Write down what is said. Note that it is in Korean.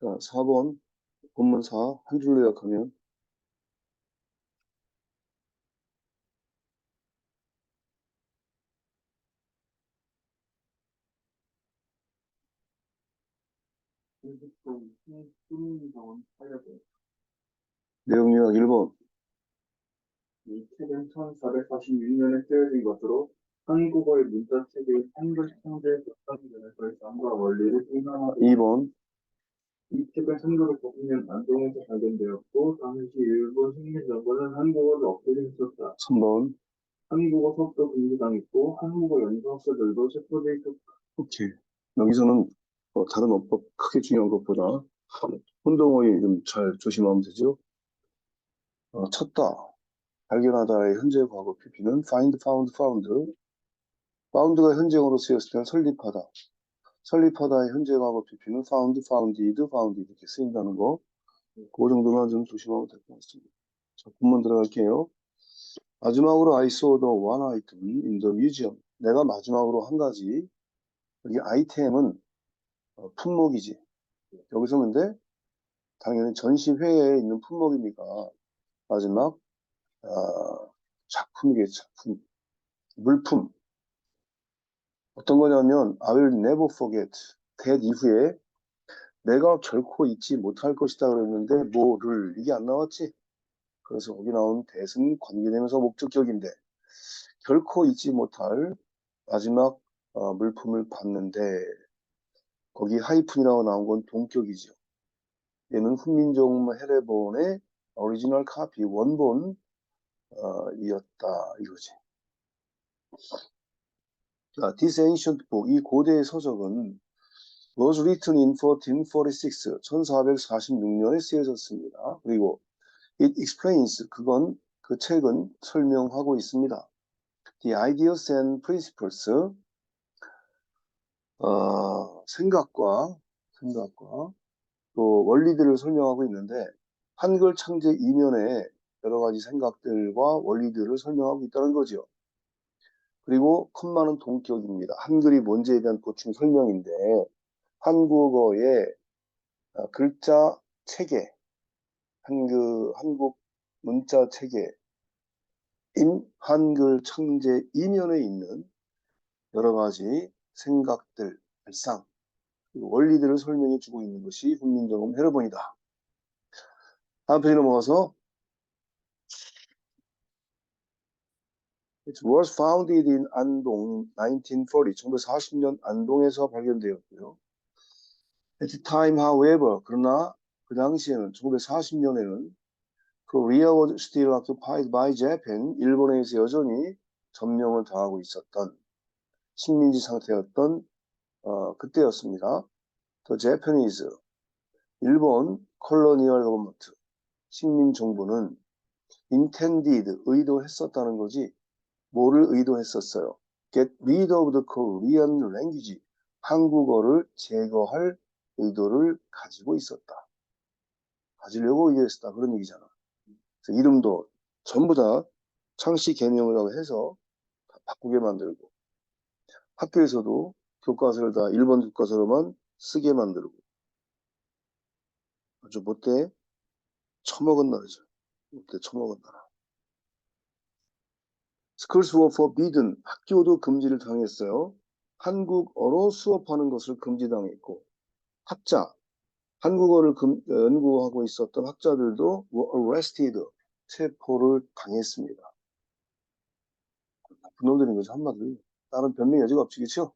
자, 4번 본문 4 한 줄로 요약하면 내용 요약 1번. 이 책은 1446년에 쓰여진 것으로 한국어의 문자체계의 한글 창제 속성전에서의 쌍과 원리를 생각하고 2번 이 책은 1990년 안동에서 발견되었고 당시 일본 식민정부는 한국어를 없애했었다. 3번 한국어 수업도 금지당했고 한국어 연수학자들도 체포돼 있었다. 오케이. 여기서는 어, 다른 어법 크게 중요한 것보다 혼동어휘 좀잘 조심하면 되죠? 어, 찾다. 발견하다의 현재 과거 PP는 find, found, found. found가 현재어로 쓰였을 때는 설립하다 설립하다의 현재 과거 PP는 found, founded, found 이렇게 쓰인다는 거 그 정도만 좀 조심하면 될 것 같습니다. 자 본문 들어갈게요. 마지막으로 I saw the one item in the museum. 내가 마지막으로 한 가지. 여기 아이템은 어, 품목이지. 여기서 근데 당연히 전시회에 있는 품목이니까 마지막 어, 작품이겠죠. 작품. 물품 어떤 거냐면 I will never forget that 이후에 내가 결코 잊지 못할 것이다 그랬는데 뭐를 이게 안 나왔지 그래서 거기 나온 that은 관계되면서 목적격인데 결코 잊지 못할 마지막 어, 물품을 봤는데 거기 하이픈이라고 나온 건 동격이죠. 얘는 훈민정 헤레본의 오리지널 카피 원본 어, 이었다 이거지. 자, this ancient book 이 고대의 서적은 was written in 1446 1446년에 쓰여졌습니다. 그리고 it explains 그건 그 책은 설명하고 있습니다. The ideas and principles 어, 생각과 생각과 또 원리들을 설명하고 있는데 한글 창제 이면에 여러 가지 생각들과 원리들을 설명하고 있다는 거죠. 그리고 컴마는 동격입니다. 한글이 뭔지에 대한 보충 설명인데 한국어의 어, 글자 체계, 한그 한국 문자 체계 인 한글 창제 이면에 있는 여러 가지 생각들, 발상, 원리들을 설명해 주고 있는 것이 훈민정음 헤르본이다. 다음 페이지 넘어가서 It was founded in 안동 1940, 1940년 안동에서 발견되었고요. At the time, however, 그러나 그 당시에는 1940년에는 Korea was still occupied by Japan, 일본에서 여전히 점령을 당하고 있었던 식민지 상태였던 어, 그때였습니다. The Japanese, 일본 콜로니얼 거버먼트, 식민 정부는 intended, 의도했었다는 거지 뭐를 의도했었어요? Get rid of the Korean language, 한국어를 제거할 의도를 가지고 있었다. 가지려고 의도했었다. 그런 얘기잖아. 이름도 전부 다 창씨 개명이라고 해서 다 바꾸게 만들고 학교에서도 교과서를 다 일본 교과서로만 쓰게 만들고 아주 못돼 처먹은 나라죠. 못돼 처먹은 나라. Schools forbidden. 학교도 금지를 당했어요. 한국어로 수업하는 것을 금지당했고 학자, 한국어를 금, 연구하고 있었던 학자들도 were arrested. 체포를 당했습니다. 나쁜 놈들인 거죠 한마디로. 다른 변명 여지가 없지 그렇죠?